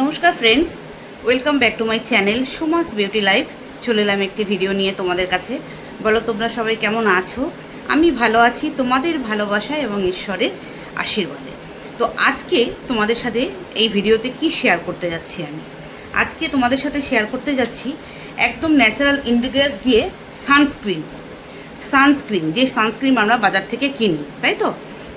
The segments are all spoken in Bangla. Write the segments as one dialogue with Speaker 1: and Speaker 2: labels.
Speaker 1: নমস্কার friends welcome back to my channel Suma's beauty life চলে এলাম একটি ভিডিও নিয়ে তোমাদের কাছে বলো তোমরা সবাই কেমন আছো আমি ভালো আছি তোমাদের ভালোবাসা এবং ঈশ্বরের আশীর্বাদে তো আজকে তোমাদের সাথে এই ভিডিওতে কি শেয়ার করতে যাচ্ছি আমি আজকে তোমাদের সাথে শেয়ার করতে যাচ্ছি একদম ন্যাচারাল ইনগ্রিডিয়েন্টস দিয়ে সানস্ক্রিন সানস্ক্রিন যে সানস্ক্রিন আমরা বাজার থেকে কিনি তাই তো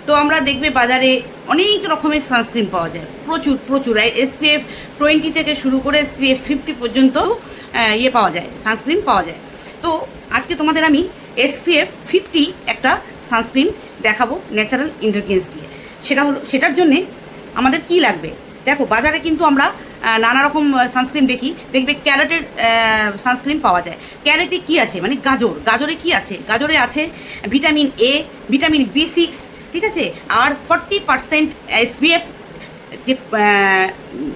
Speaker 1: তো আমরা দেখবে বাজারে অনেক রকমের সানস্ক্রিন পাওয়া যায় প্রচুর প্রচুর এসপিএফ টোয়েন্টি থেকে শুরু করে এসপিএফ ফিফটি পর্যন্ত ইয়ে পাওয়া যায় সানস্ক্রিন পাওয়া যায় তো আজকে তোমাদের আমি এসপিএফ ফিফটি একটা সানস্ক্রিন দেখাবো ন্যাচারাল ইনগ্রিডিয়েন্টস দিয়ে সেটা হলো সেটার জন্যে আমাদের কি লাগবে দেখো বাজারে কিন্তু আমরা নানা রকম সানস্ক্রিন দেখি দেখবে ক্যারেটের সানস্ক্রিন পাওয়া যায় ক্যারেটে কি আছে মানে গাজর গাজরে কি আছে গাজরে আছে vitamin A vitamin B six ঠিক আছে আর ফর্টি পার্সেন্ট এসবিএফ যে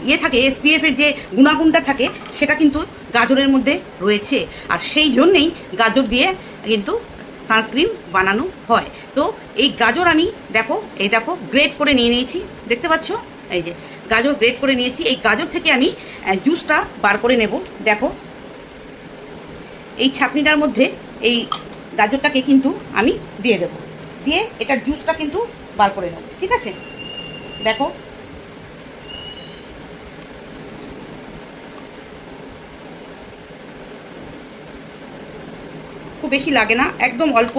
Speaker 1: ইয়ে থাকে এসবিএফের যে গুণাগুণটা থাকে সেটা কিন্তু গাজরের মধ্যে রয়েছে আর সেই জন্যেই গাজর দিয়ে কিন্তু সানস্ক্রিন বানানো হয় তো এই গাজর আমি দেখো এই দেখো গ্রেড করে নিয়ে নিয়েছি দেখতে পাচ্ছ এই যে গাজর গ্রেড করে নিয়েছি এই গাজর থেকে আমি জুসটা বার করে নেব দেখো এই ছাকনিটার মধ্যে এই গাজরটাকে কিন্তু আমি দিয়ে দেবো দিয়ে এটার জুসটা কিন্তু বার করে নেব ঠিক আছে দেখো খুব বেশি লাগে না একদম অল্প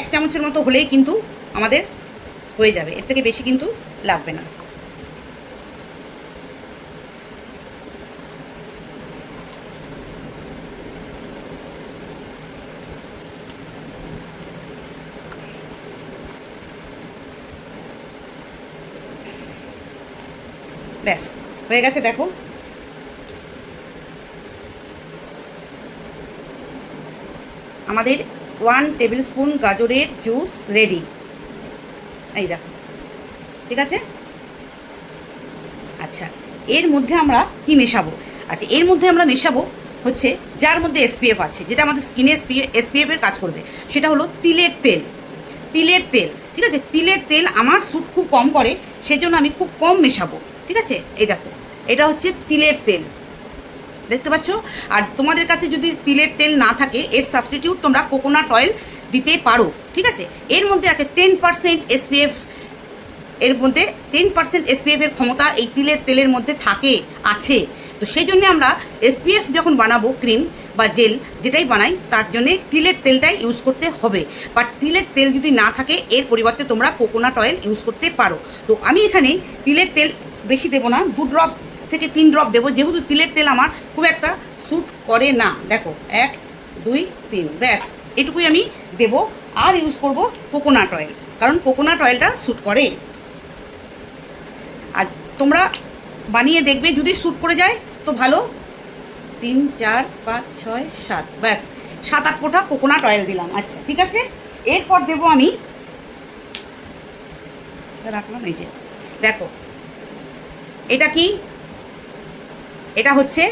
Speaker 1: এক চামচের মতো হলেই কিন্তু আমাদের হয়ে যাবে এর থেকে বেশি কিন্তু লাগবে না ব্যাস হয়ে গেছে দেখো আমাদের ওয়ান টেবিল স্পুন গাজরের জুস রেডি এই দেখো ঠিক আছে আচ্ছা এর মধ্যে আমরা কি মেশাবো আচ্ছা এর মধ্যে আমরা মেশাবো হচ্ছে যার মধ্যে এসপিএফ আছে যেটা আমাদের স্কিনে এসপিএফ এর কাজ করবে সেটা হলো তিলের তেল তিলের তেল ঠিক আছে তিলের তেল আমার স্যুট খুব কম করে সেজন্য আমি খুব কম মেশাবো ঠিক আছে এই দেখো এটা হচ্ছে তিলের তেল দেখতে পাচ্ছ আর তোমাদের কাছে যদি তিলের তেল না থাকে এর সাবস্টিটিউট তোমরা কোকোনাট অয়েল দিতে পারো ঠিক আছে এর মধ্যে আছে টেন পার্সেন্ট এসপিএফ এর মধ্যে টেন পার্সেন্ট এসপিএফ এর ক্ষমতা এই তিলের তেলের মধ্যে থাকে আছে তো সেই জন্য আমরা এসপিএফ যখন বানাবো ক্রিম বা জেল যেটাই বানাই তার জন্যে তিলের তেলটাই ইউজ করতে হবে বাট তিলের তেল যদি না থাকে এর পরিবর্তে তোমরা কোকোনাট অয়েল ইউজ করতে পারো তো আমি এখানে তিলের তেল বেশি দেবো না দু ড্রপ থেকে তিন ড্রপ দেবো যেহেতু তিলের তেল আমার খুব একটা স্যুট করে না দেখো এক দুই তিন ব্যাস এটুকুই আমি দেব আর ইউজ করব কোকোনাট অয়েল কারণ কোকোনাট অয়েলটা স্যুট করে আর তোমরা বানিয়ে দেখবে যদি স্যুট করে যায় তো ভালো তিন চার পাঁচ ছয় সাত ব্যাস সাত আট ফোটা কোকোনাট অয়েল দিলাম আচ্ছা ঠিক আছে এরপর দেব আমি রাখলাম এই যে দেখো এটা কি এটা হচ্ছে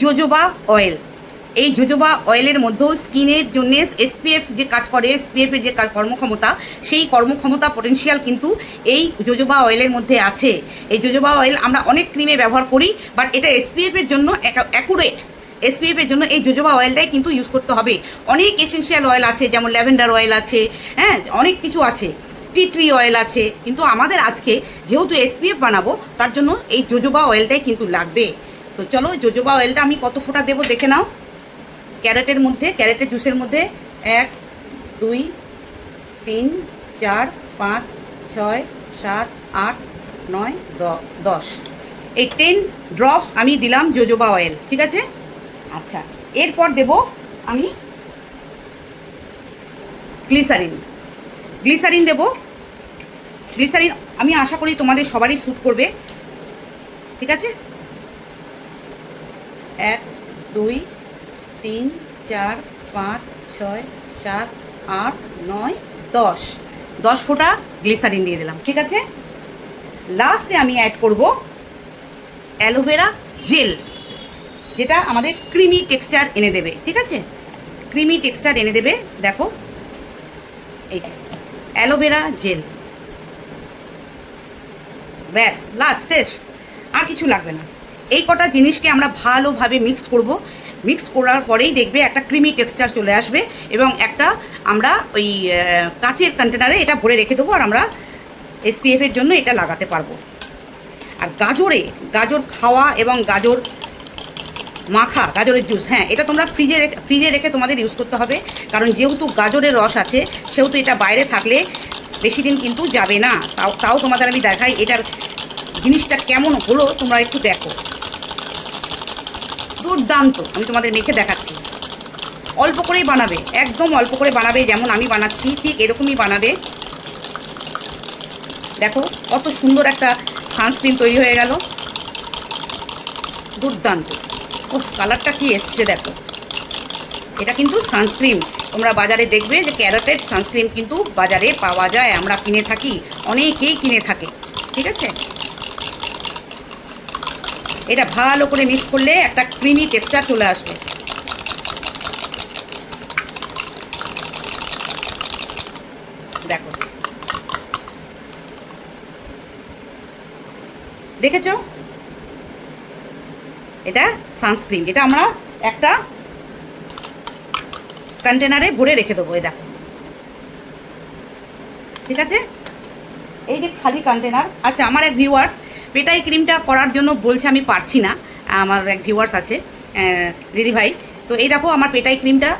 Speaker 1: জোজোবা অয়েল এই জোজোবা অয়েলের মধ্যেও স্কিনের জন্য এসপিএফ যে কাজ করে এসপিএফের যে কর্মক্ষমতা সেই কর্মক্ষমতা পটেন্সিয়াল কিন্তু এই জোজোবা অয়েলের মধ্যে আছে এই জোজোবা অয়েল আমরা অনেক ক্রিমে ব্যবহার করি বাট এটা এসপিএফের জন্য অ্যাকুরেট এসপিএফের জন্য এই জোজোবা অয়েলটাই কিন্তু ইউজ করতে হবে অনেক এসেন্সিয়াল অয়েল আছে যেমন ল্যাভেন্ডার অয়েল আছে হ্যাঁ অনেক কিছু আছে টি ট্রি অয়েল আছে কিন্তু আমাদের আজকে যেহেতু এসপিএফ বানাবো তার জন্য এই জোজোবা অয়েলটাই কিন্তু লাগবে তো চলো জোজোবা অয়েলটা আমি কত ফোঁটা দেবো দেখে নাও ক্যারেটের মধ্যে ক্যারেটের জুসের মধ্যে এক দুই তিন চার পাঁচ ছয় সাত আট নয় দশ এই টেন ড্রপ আমি দিলাম জোজোবা অয়েল ঠিক আছে আচ্ছা এরপর দেব আমি গ্লিসারিন গ্লিসারিন দেবো গ্লিসারিন আমি আশা করি তোমাদের সবারই স্যুট করবে ঠিক আছে এক দুই তিন চার পাঁচ ছয় সাত আট নয় দশ দশ ফোঁটা গ্লিসারিন দিয়ে দিলাম ঠিক আছে লাস্টে আমি অ্যাড করব অ্যালোভেরা জেল যেটা আমাদের ক্রিমি টেক্সচার এনে দেবে ঠিক আছে ক্রিমি টেক্সচার এনে দেবে দেখো এই যে অ্যালোভেরা জেল ব্যাস লাস্ট শেষ আর কিছু লাগবে না এই কটা জিনিসকে আমরা ভালোভাবে মিক্স করব মিক্স করার পরেই দেখবে একটা ক্রিমি টেক্সচার চলে আসবে এবং একটা আমরা ওই কাঁচের কন্টেনারে এটা ভরে রেখে দেবো আর আমরা এসপিএফের জন্য এটা লাগাতে পারবো আর গাজরে গাজর খাওয়া এবং গাজর মাখা গাজরের জুস হ্যাঁ এটা তোমরা ফ্রিজে ফ্রিজে রেখে তোমাদের ইউজ করতে হবে কারণ যেহেতু গাজরের রস আছে সেহেতু এটা বাইরে থাকলে বেশি দিন কিন্তু যাবে না তাও তাও তোমাদের আমি দেখাই এটার জিনিসটা কেমন হলো তোমরা একটু দেখো দুর্দান্ত আমি তোমাদের মেখে দেখাচ্ছি অল্প করেই বানাবে একদম অল্প করে বানাবে যেমন আমি বানাচ্ছি ঠিক এরকমই বানাবে দেখো কত সুন্দর একটা সানস্ক্রিন তৈরি হয়ে গেল দুর্দান্ত ও কালারটা কি এসছে দেখো এটা কিন্তু সানস্ক্রিন তোমরা বাজারে দেখবে যে ক্যারাটেড সানস্ক্রিন কিন্তু বাজারে পাওয়া যায় আমরা কিনে থাকি অনেকেই কিনে থাকে ঠিক আছে এটা ভালো করে মিক্স করলে একটা ক্রিমি টেক্সচার চলে আসবে দেখো দেখেছ এটা সানস্ক্রিন এটা আমরা একটা কন্টেনারে ভরে রেখে দেবো এই দেখো ঠিক আছে এই যে খালি কন্টেনার আচ্ছা আমার এক ভিউয়ার্স পেটাই ক্রিমটা করার জন্য বলছে আমি পারছি না আমার এক ভিউয়ার্স আছে দিদি ভাই তো এই দেখো আমার পেটাই ক্রিমটা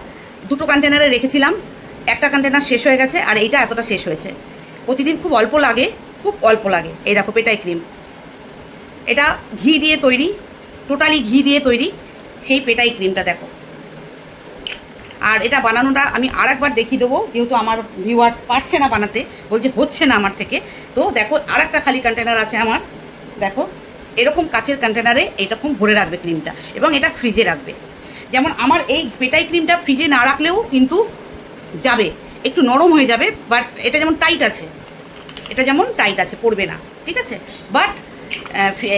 Speaker 1: দুটো কন্টেনারে রেখেছিলাম একটা কন্টেনার শেষ হয়ে গেছে আর এইটা এতটা শেষ হয়েছে প্রতিদিন খুব অল্প লাগে খুব অল্প লাগে এই দেখো পেটাই ক্রিম এটা ঘি দিয়ে তৈরি টোটালি ঘি দিয়ে তৈরি সেই পেটাই ক্রিমটা দেখো আর এটা বানানোটা আমি আর একবার দেখিয়ে দেবো যেহেতু আমার ভিউয়ার পারছে না বানাতে বলছে হচ্ছে না আমার থেকে তো দেখো আর একটা খালি কন্টেনার আছে আমার দেখো এরকম কাচের কন্টেনারে এরকম ভরে রাখবে ক্রিমটা এবং এটা ফ্রিজে রাখবে যেমন আমার এই পেটাই ক্রিমটা ফ্রিজে না রাখলেও কিন্তু যাবে একটু নরম হয়ে যাবে বাট এটা যেমন টাইট আছে এটা যেমন টাইট আছে পড়বে না ঠিক আছে বাট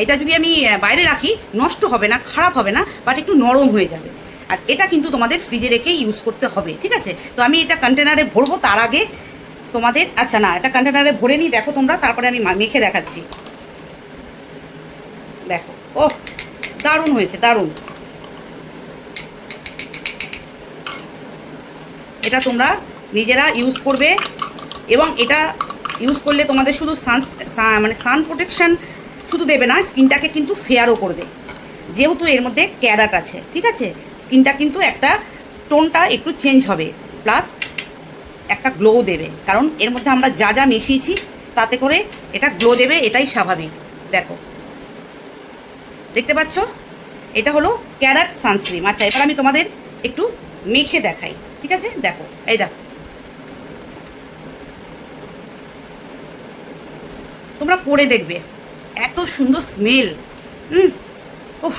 Speaker 1: এটা যদি আমি বাইরে রাখি নষ্ট হবে না খারাপ হবে না বাট একটু নরম হয়ে যাবে আর এটা কিন্তু তোমাদের ফ্রিজে রেখে ইউজ করতে হবে ঠিক আছে তো আমি এটা কন্টেনারে ভরবো তার আগে তোমাদের আচ্ছা না এটা কন্টেনারে ভরে নিই দেখো তোমরা তারপরে আমি মেখে দেখাচ্ছি দেখো ও দারুণ হয়েছে দারুণ এটা তোমরা নিজেরা ইউজ করবে এবং এটা ইউজ করলে তোমাদের শুধু সান মানে সান প্রোটেকশান শুধু দেবে না স্কিনটাকে কিন্তু ফেয়ারও করবে যেহেতু এর মধ্যে ক্যারাট আছে ঠিক আছে স্কিনটা কিন্তু একটা টোনটা একটু চেঞ্জ হবে প্লাস একটা গ্লো দেবে কারণ এর মধ্যে আমরা যা যা মিশিয়েছি তাতে করে এটা গ্লো দেবে এটাই স্বাভাবিক দেখো দেখতে পাচ্ছ এটা হলো ক্যারাক সানস্ক্রিম আচ্ছা এবার আমি তোমাদের একটু মেখে দেখাই ঠিক আছে দেখো এই দেখো তোমরা পরে দেখবে এত সুন্দর স্মেল হুম উফ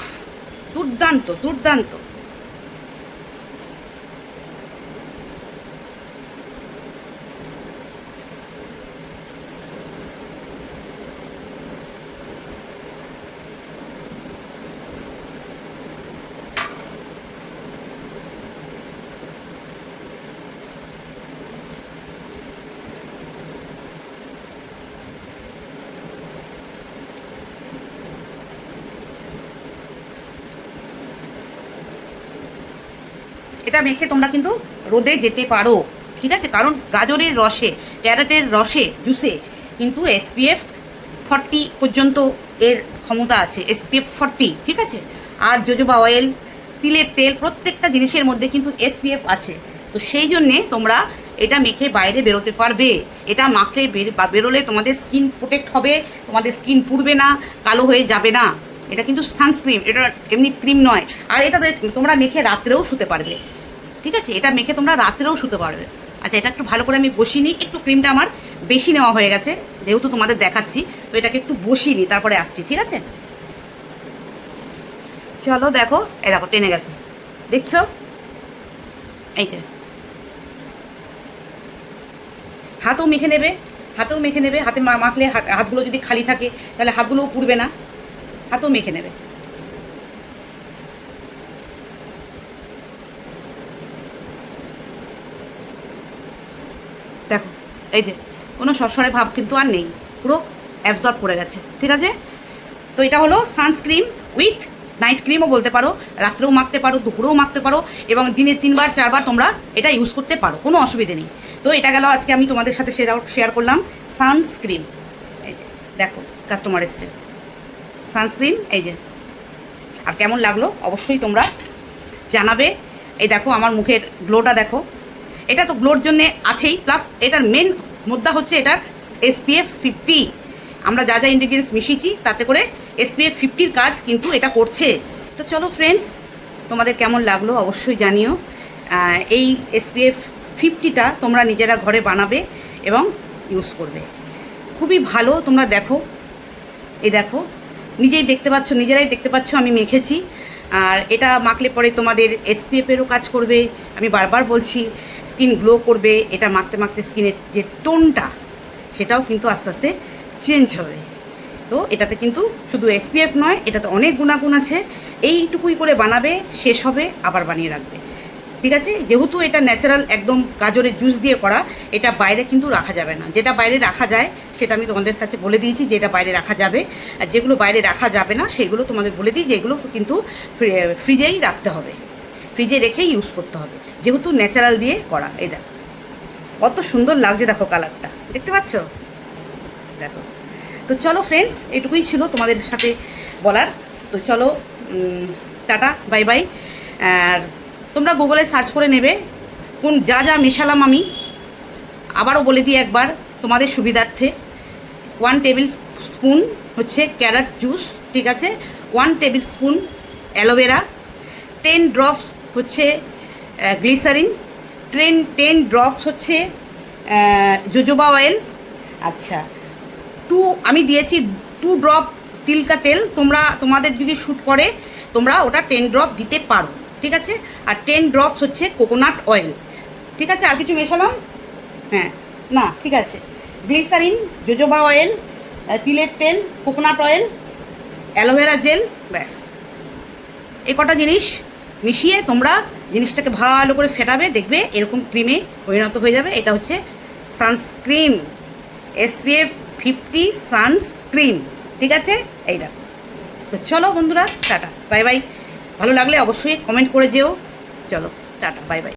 Speaker 1: দুর্দান্ত দুর্দান্ত এটা মেখে তোমরা কিন্তু রোদে যেতে পারো ঠিক আছে কারণ গাজরের রসে ক্যারেটের রসে জুসে কিন্তু এসপিএফ ফর্টি পর্যন্ত এর ক্ষমতা আছে এসপিএফ ফর্টি ঠিক আছে আর জোজোবা অয়েল তিলের তেল প্রত্যেকটা জিনিসের মধ্যে কিন্তু এসপিএফ আছে তো সেই জন্যে তোমরা এটা মেখে বাইরে বেরোতে পারবে এটা মাখলে বেরোলে তোমাদের স্কিন প্রোটেক্ট হবে তোমাদের স্কিন পুড়বে না কালো হয়ে যাবে না এটা কিন্তু সানস্ক্রিম এটা এমনি ক্রিম নয় আর এটা তোমরা মেখে রাত্রেও শুতে পারবে ঠিক আছে এটা মেখে তোমরা রাত্রেও শুতে পারবে আচ্ছা এটা একটু ভালো করে আমি বসিয়ে নিই একটু ক্রিমটা আমার বেশি নেওয়া হয়ে গেছে যেহেতু তোমাদের দেখাচ্ছি তো এটাকে একটু বসিয়ে নিই তারপরে আসছি ঠিক আছে চলো দেখো দেখো টেনে গেছে দেখছো এই যে হাতও মেখে নেবে হাতেও মেখে নেবে হাতে মাখলে হাতগুলো যদি খালি থাকে তাহলে হাতগুলোও পুড়বে না হাতেও মেখে নেবে এই যে কোনো সরসরে ভাব কিন্তু আর নেই পুরো অ্যাবজর্ব করে গেছে ঠিক আছে তো এটা হলো সানস্ক্রিম উইথ নাইট ক্রিমও বলতে পারো রাত্রেও মাখতে পারো দুপুরেও মাখতে পারো এবং দিনে তিনবার চারবার তোমরা এটা ইউজ করতে পারো কোনো অসুবিধে নেই তো এটা গেল আজকে আমি তোমাদের সাথে শেয়ার শেয়ার করলাম সানস্ক্রিন এই যে দেখো কাস্টমার এসছে সানস্ক্রিন এই যে আর কেমন লাগলো অবশ্যই তোমরা জানাবে এই দেখো আমার মুখের গ্লোটা দেখো এটা তো গ্লোর জন্যে আছেই প্লাস এটার মেন মুদ্রা হচ্ছে এটার এসপিএফ ফিফটি আমরা যা যা ইনগ্রিডিয়েন্টস মিশিয়েছি তাতে করে এসপিএফ ফিফটির কাজ কিন্তু এটা করছে তো চলো ফ্রেন্ডস তোমাদের কেমন লাগলো অবশ্যই জানিও এই এসপিএফ ফিফটিটা তোমরা নিজেরা ঘরে বানাবে এবং ইউজ করবে খুবই ভালো তোমরা দেখো এই দেখো নিজেই দেখতে পাচ্ছ নিজেরাই দেখতে পাচ্ছ আমি মেখেছি আর এটা মাখলে পরে তোমাদের এসপিএফেরও কাজ করবে আমি বারবার বলছি স্কিন গ্লো করবে এটা মাখতে মাখতে স্কিনের যে টোনটা সেটাও কিন্তু আস্তে আস্তে চেঞ্জ হবে তো এটাতে কিন্তু শুধু এসপিএফ নয় এটাতে অনেক গুণাগুণ আছে এইটুকুই করে বানাবে শেষ হবে আবার বানিয়ে রাখবে ঠিক আছে যেহেতু এটা ন্যাচারাল একদম গাজরের জুস দিয়ে করা এটা বাইরে কিন্তু রাখা যাবে না যেটা বাইরে রাখা যায় সেটা আমি তোমাদের কাছে বলে দিয়েছি যে এটা বাইরে রাখা যাবে আর যেগুলো বাইরে রাখা যাবে না সেগুলো তোমাদের বলে দিই যেগুলো কিন্তু ফ্রিজেই রাখতে হবে ফ্রিজে রেখেই ইউজ করতে হবে যেহেতু ন্যাচারাল দিয়ে করা এই দেখো কত সুন্দর লাগছে দেখো কালারটা দেখতে পাচ্ছ দেখো তো চলো ফ্রেন্ডস এটুকুই ছিল তোমাদের সাথে বলার তো চলো টাটা বাই বাই আর তোমরা গুগলে সার্চ করে নেবে কোন যা যা মেশালাম আমি আবারও বলে দিই একবার তোমাদের সুবিধার্থে ওয়ান টেবিল স্পুন হচ্ছে ক্যারাট জুস ঠিক আছে one table spoon aloe vera ten drops হচ্ছে গ্লিসারিন টেন টেন ড্রপস হচ্ছে জোজোবা অয়েল আচ্ছা টু আমি দিয়েছি টু ড্রপ তিলকা তেল তোমরা তোমাদের যদি শ্যুট করে তোমরা ওটা টেন ড্রপ দিতে পারো ঠিক আছে আর টেন ড্রপস হচ্ছে কোকোনাট অয়েল ঠিক আছে আর কিছু মেশালাম হ্যাঁ না ঠিক আছে গ্লিসারিন জোজোবা অয়েল তিলের তেল কোকোনাট অয়েল অ্যালোভেরা জেল ব্যাস এ কটা জিনিস মিশিয়ে তোমরা জিনিসটাকে ভালো করে ফেটাবে দেখবে এরকম ক্রিমে পরিণত হয়ে যাবে এটা হচ্ছে সানস্ক্রিম এসপিএফ ফিফটি সানস্ক্রিম ঠিক আছে এই তো চলো বন্ধুরা টাটা বাই বাই ভালো লাগলে অবশ্যই কমেন্ট করে যেও চলো টাটা বাই বাই